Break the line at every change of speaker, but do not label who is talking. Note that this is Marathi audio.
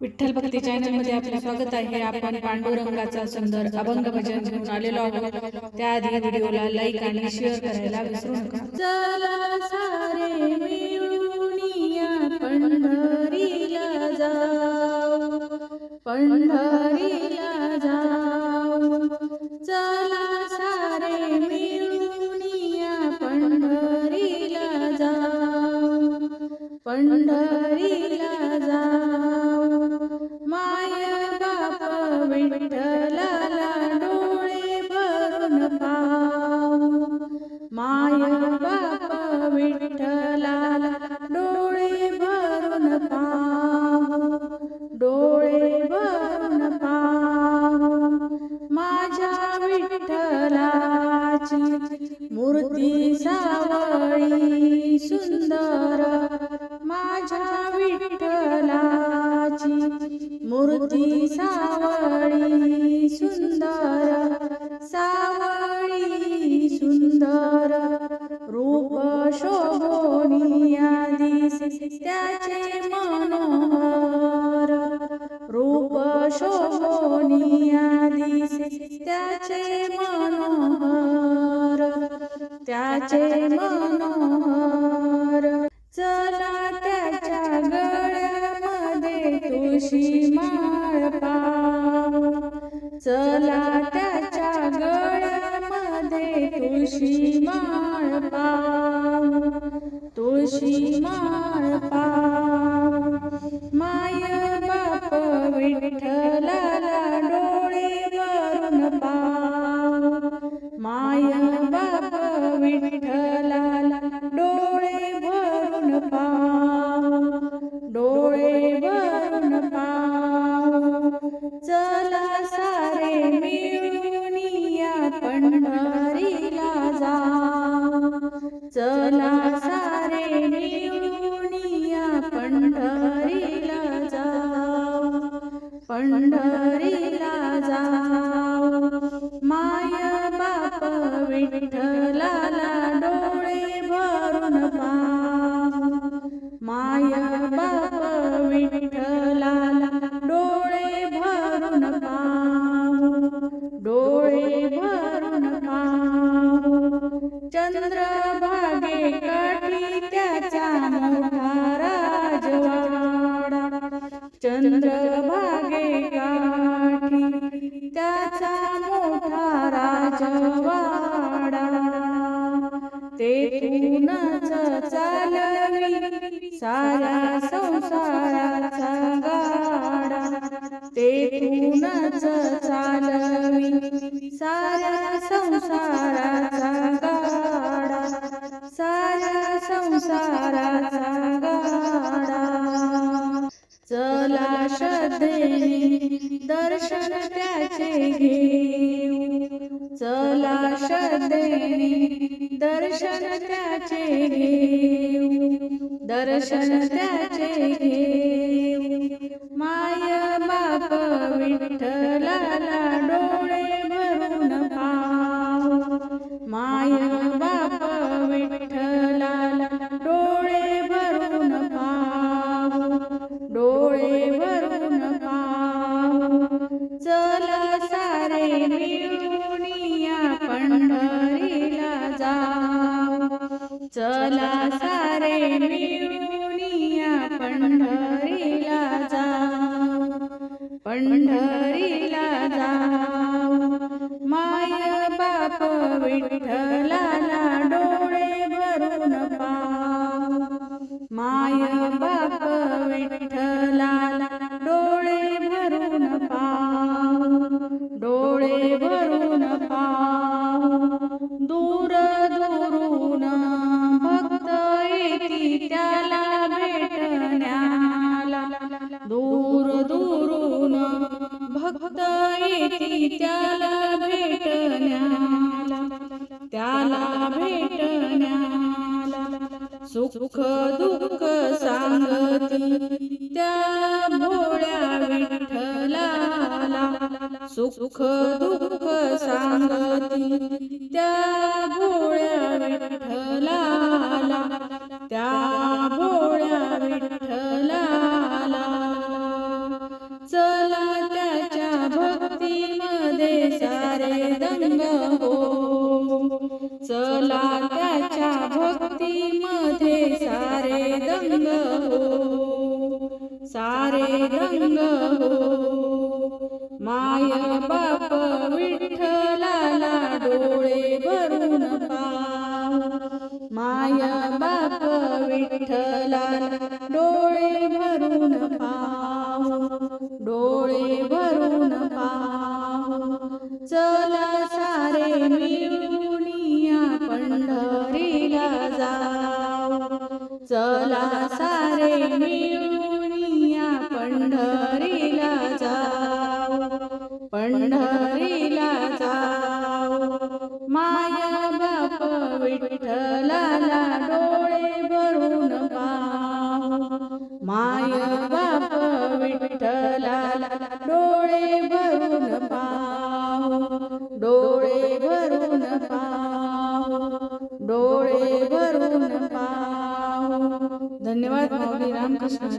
विठ्ठल भक्ती चॅनलमध्ये आपलं स्वागत आहे. आपण पांडुरंगाचा सुंदर अभंग भजन घेऊन आलेलो आहोत. त्याआधी व्हिडिओला लाईक आणि शेअर करायला विसरू नका. चला सारे मिळूनिया पंढरीला जाऊ. पंढरीला जाऊ. चला सारे मिळूनिया पंढरीला जाऊ. पंढरीला त्याचे मनोहर चला त्याच्या गळ्यामध्ये तुळशी माळ पाव. चला त्याच्या गळ्यामध्ये तुळशी माळ पाव. तुळशी माळ पाव. माय बाप विठ्ठलाला डोळे भरून पाव चला सारे मिळून या पंढरीला जा. चला चंद्रभागे गाठी त्याचा मोठा राजवाडा. तेथूनच चालवी साऱ्या संसाराचा गाडा. तेथूनच चालवी घेऊ चला श्रद्धेने दर्शन त्याचे घेऊ. दर्शन त्याचे घेऊ. माय बाप विठ्ठलाला डोळे भरून पाव. माय बाप चला सारे मिळूनिया पंढरीला जाऊ पंढरीला जाऊ माय बाप विठ्ठलाला डोळे भरून पाव माय सुख दुःख सांगती त्या भोळ्या विठ्ठलाला सुख दुःख सांगती त्या भोळ्या विठ्ठलाला. त्या भोळ्या विठ्ठलाला भक्तीमध्ये सारे दंग हो रंग हो माया बाप विठ्ठलाला डोळे भरून माया बाप विठ्ठलाला डोळे भरून पाव डोळे भरून पाव चला सारे मिळूनिया पंढरीला जाऊ चला सारे मिळूनिया पंढरीला जाऊ पंढरीला जाऊ माया बाप विठ्ठलाला डोळे भरून पाव. माय बाप विठ्ठलाला डोळे भरून पाव. डोळे भरून पाव. डोळे भरून पाव. धन्यवाद माऊली रामकृष्ण